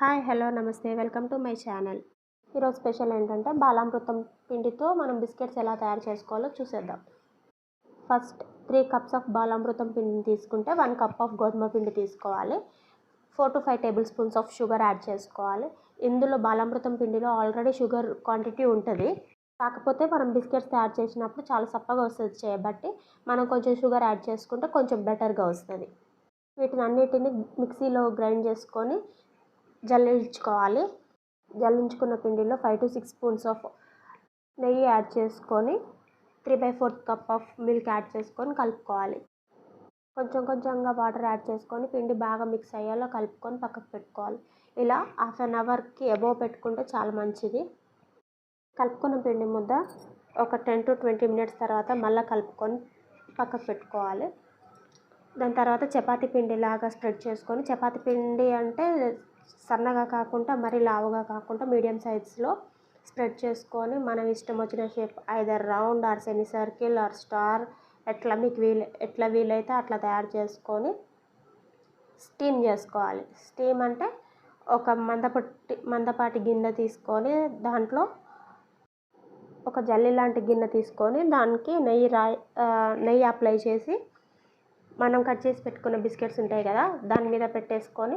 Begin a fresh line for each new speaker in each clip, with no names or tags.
Hi hello నమస్తే. Welcome to my channel. ఈరోజు special ఏంటంటే బాలామృతం పిండితో మనం బిస్కెట్స్ ఎలా తయారు చేసుకోవాలో చూసేద్దాం. First three cups of Balamrutham పిండిని తీసుకుంటే వన్ కప్ ఆఫ్ గోధుమ పిండి తీసుకోవాలి. Four to five tablespoons of sugar add చేసుకోవాలి. ఇందులో బాలామృతం పిండిలో ఆల్రెడీ షుగర్ క్వాంటిటీ ఉంటుంది. కాకపోతే మనం బిస్కెట్స్ తయారు చేసినప్పుడు చాలా సప్పగా వస్తుంది చేయబట్టి మనం కొంచెం షుగర్ యాడ్ చేసుకుంటే కొంచెం బెటర్గా వస్తుంది. వీటిని అన్నిటిని మిక్సీలో గ్రైండ్ చేసుకొని జల్లించుకోవాలి. జల్లించుకున్న పిండిలో five to six spoons of నెయ్యి యాడ్ చేసుకొని three by fourth cup of milk add చేసుకొని కలుపుకోవాలి. కొంచెం కొంచెంగా వాటర్ యాడ్ చేసుకొని పిండి బాగా మిక్స్ అయ్యేలా కలుపుకొని పక్కకు పెట్టుకోవాలి. ఇలా హాఫ్ అన్ అవర్కి అబోవ్ పెట్టుకుంటే చాలా మంచిది. కలుపుకున్న పిండి ముద్ద ఒక టెన్ టు ట్వంటీ మినిట్స్ తర్వాత మళ్ళీ కలుపుకొని పక్కకు పెట్టుకోవాలి. దాని తర్వాత చపాతీ పిండి లాగా స్ప్రెడ్ చేసుకొని చపాతీ పిండి అంటే సన్నగా కాకుండా మరీ లావుగా కాకుండా మీడియం సైజ్లో స్ప్రెడ్ చేసుకొని మనం ఇష్టం వచ్చిన shape either round or semicircle or star ఎట్లా మీకు వీలు ఎట్లా వీలైతే అట్లా తయారు చేసుకొని స్టీమ్ చేసుకోవాలి. స్టీమ్ అంటే ఒక మందపట్టి మందపాటి గిన్నె తీసుకొని దాంట్లో ఒక జల్లి లాంటి గిన్నె తీసుకొని దానికి నెయ్యి రాయి నెయ్యి అప్లై చేసి మనం కట్ చేసి పెట్టుకున్న బిస్కెట్స్ ఉంటాయి కదా దాని మీద పెట్టేసుకొని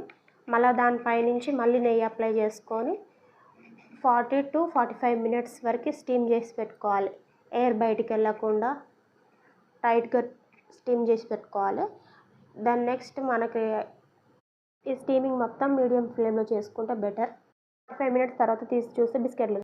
మళ్ళీ దానిపై నుంచి మళ్ళీ నెయ్యి అప్లై చేసుకొని forty to forty five minutes వరకు స్టీమ్ చేసి పెట్టుకోవాలి. ఎయిర్ బయటికి వెళ్ళకుండా టైట్గా స్టీమ్ చేసి పెట్టుకోవాలి. దాని నెక్స్ట్ మనకి ఈ స్టీమింగ్ మొత్తం మీడియం ఫ్లేమ్లో చేసుకుంటే బెటర్. ఫైవ్ మినిట్స్ తర్వాత తీసి చూస్తే బిస్కెట్లు